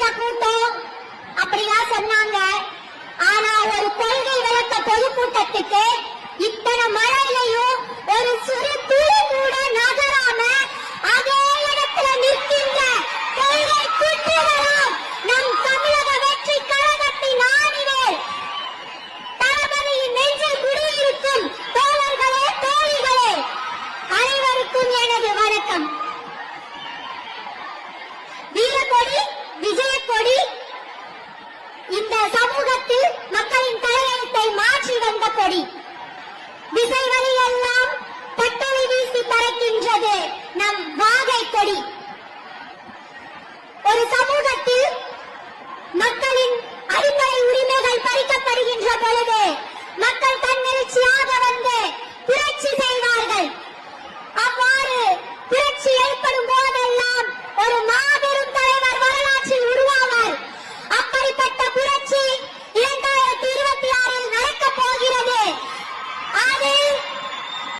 வந்த கூட்டம் அப்படிலாம் சொன்னாங்க. ஆனா ஒரு கொள்கை விளக்க பொதுக்கூட்டத்துக்கு இத்தனை மழையிலையும் ஒரு சிறு துளி கூட நகராம அதே இடத்துல நிற்கின்ற கொள்கை குற்றவரம் நம் தமிழக வெற்றி கழகத்தின் ஆணிவேர் தளபதியின் நெஞ்சில் குடியிருக்கும் தோழர்களே தோழிகளே அனைவருக்கும் எனது வணக்கம். வீரக்கொடி இந்த சமூகத்தில் மக்களின் தலையெழுத்தை மாற்றி வந்த கொடி திசை